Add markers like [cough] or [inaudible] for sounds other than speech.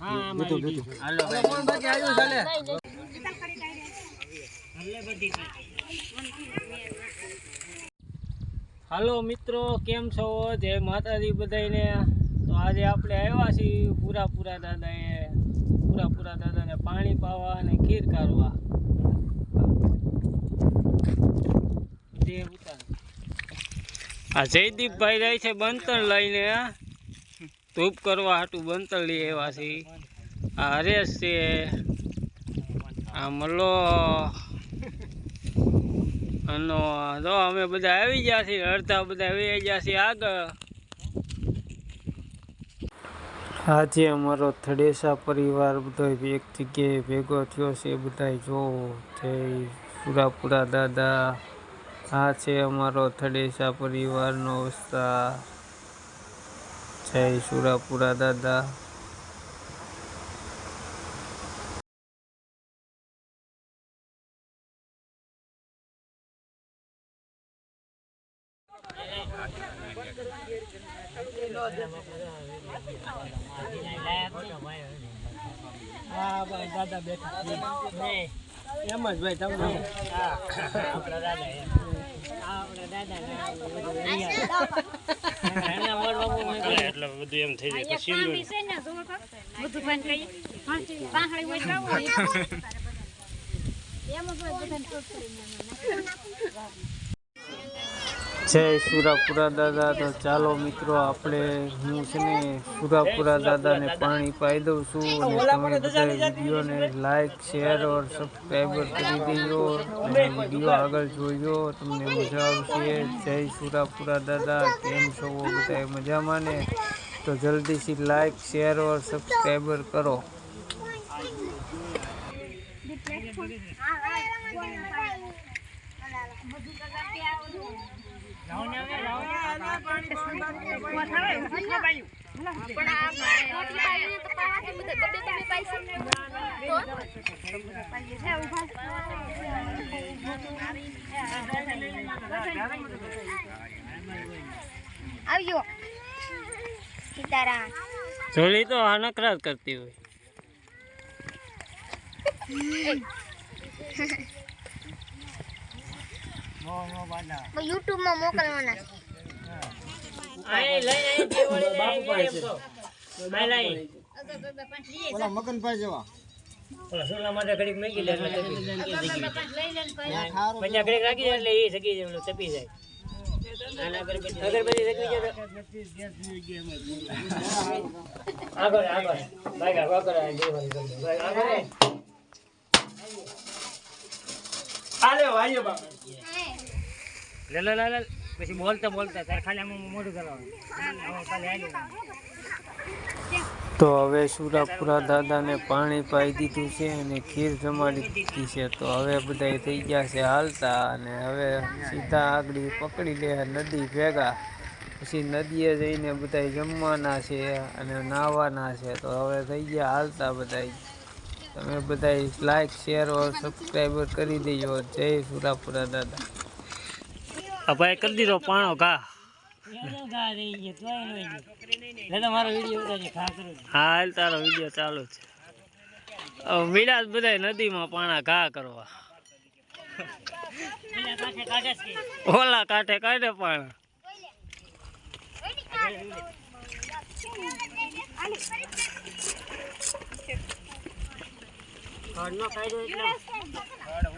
આમાં હાલો, છે મિત્રો કેમ છો? જય માતાજી બધાને તો આજે આપણે આવ્યા છીએ પૂરા પૂરા દાદાએ. પૂરા પૂરા દાદાને પાણી પાવા અને ખીર કાઢવા. આ જયદીપભાઈ જાય છે બંતર લઈને ધૂપ કરવા હાટું બંતર લઈ આવ્યા છે. આ હરેશ છે. આ મલ્લો. અને તો અમે બધા આવી ગયા છીએ, અડધા બધા આવી ગયા છીએ આગળ. આજે અમારો થડેસા પરિવાર બધો એક જગ્યાએ ભેગો થયો છે બધા જો જય પુરાપુરા દાદા. આ છે અમારો થડેસા પરિવારનો વિસ્તાર જય સુરાપુરા દાદા. દાદા બેઠા એમ જ ભાઈ તમને આપણા દાદા આપણા દાદા એટલે બધું એમ થઈ જાય સિંદૂર [laughs] જય સુરાપુરા દાદા તો ચાલો મિત્રો આપણે હું છે ને સુરાપુરા દાદાને પાણી પાઈ દઉં છું અને તમે બધા વિડીયોને લાઈક શેર ઓર સબસ્ક્રાઈબર કરી દેજો અને વીડિયો આગળ જોજો તમને મજા આવશે જય સુરાપુરા દાદા કેમ છો બધા મજામાં ને તો જલ્દીથી લાઈક શેર ઓર સબસ્ક્રાઈબર કરો આવજો સીતારામ જોલી તો આ નકરા જ કરતી હોય યુટ્યુબમાં મોકલવાના. બાપુ પાસે ઓલા મગન પાસે જવા. સોલા માટે ઘડીક મેગી લે જાય. પછી. ઘડીક રાખી દે એટલે એ સગી જાય, તપી જાય. અગરબત્તી આગળ આગળ. ભાઈ આગળ. ભાઈ. લે લે લે પછી બોલતા બોલતા તારે ખાલી આમ મોઢું કરવાનું. તો હવે સુરાપુરા દાદાને પાણી પાઈ દીધું છે અને ખીર જમાડી દીધી છે. તો હવે બધા થઈ ગયા છે હાલતા અને હવે સીધા આગળ પકડી લે નદી ભેગા. પછી નદીએ જઈને બધા જમવાના છે અને નાહવાના છે. તો હવે થઈ ગયા હાલતા બધા તમે બધા લાઈક શેર ઓર સબસ્ક્રાઈબર કરી દેજો. જય સુરાપુરા દાદા. ભાઈ કરી દીધો પાણો ઘા. હા હાલ તારો વીડિયો ચાલુ છે. મીડા બધા નદીમાં પાણા ઘા કરવા. ઓલા કાંઠે કાઢે પાણા. હરકું બેહવાનું છે